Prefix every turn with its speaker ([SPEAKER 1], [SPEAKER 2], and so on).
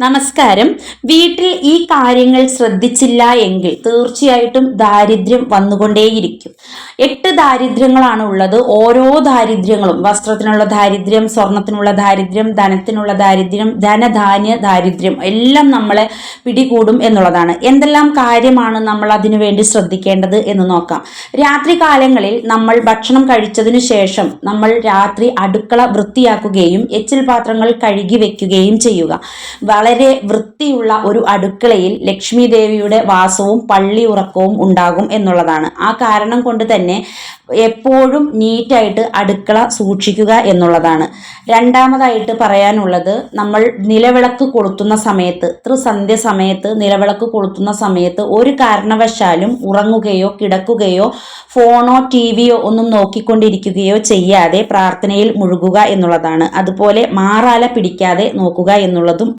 [SPEAKER 1] നമസ്കാരം. വീട്ടിൽ ഈ കാര്യങ്ങൾ ശ്രദ്ധിച്ചില്ല എങ്കിൽ തീർച്ചയായിട്ടും ദാരിദ്ര്യം വന്നുകൊണ്ടേയിരിക്കും. എട്ട് ദാരിദ്ര്യങ്ങളാണ് ഉള്ളത് ഓരോ ദാരിദ്ര്യങ്ങളും വസ്ത്രത്തിനുള്ള ദാരിദ്ര്യം സ്വർണത്തിനുള്ള ദാരിദ്ര്യം ധനത്തിനുള്ള ദാരിദ്ര്യം ധനധാന്യ ദാരിദ്ര്യം എല്ലാം നമ്മളെ പിടികൂടും എന്നുള്ളതാണ്. എന്തെല്ലാം കാര്യമാണ് നമ്മൾ അതിനു വേണ്ടി ശ്രദ്ധിക്കേണ്ടത് എന്ന് നോക്കാം. രാത്രി കാലങ്ങളിൽ നമ്മൾ ഭക്ഷണം കഴിച്ചതിനു ശേഷം നമ്മൾ രാത്രി അടുക്കള വൃത്തിയാക്കുകയും എച്ചിൽ പാത്രങ്ങൾ കഴുകി വെക്കുകയും ചെയ്യുക. വളരെ വൃത്തിയുള്ള ഒരു അടുക്കളയിൽ ലക്ഷ്മി ദേവിയുടെ വാസവും പള്ളി ഉറക്കവും ഉണ്ടാകും എന്നുള്ളതാണ്. ആ കാരണം കൊണ്ട് തന്നെ എപ്പോഴും നീറ്റായിട്ട് അടുക്കള സൂക്ഷിക്കുക എന്നുള്ളതാണ്. രണ്ടാമതായിട്ട് പറയാനുള്ളത് നമ്മൾ നിലവിളക്ക് കൊളുത്തുന്ന സമയത്ത് ത്രിസന്ധ്യ സമയത്ത് നിലവിളക്ക് കൊളുത്തുന്ന സമയത്ത് ഒരു കാരണവശാലും ഉറങ്ങുകയോ കിടക്കുകയോ ഫോണോ ടി വിയോ ഒന്നും നോക്കിക്കൊണ്ടിരിക്കുകയോ ചെയ്യാതെ പ്രാർത്ഥനയിൽ മുഴുകുക എന്നുള്ളതാണ്. അതുപോലെ മാറാല പിടിക്കാതെ നോക്കുക എന്നുള്ളതും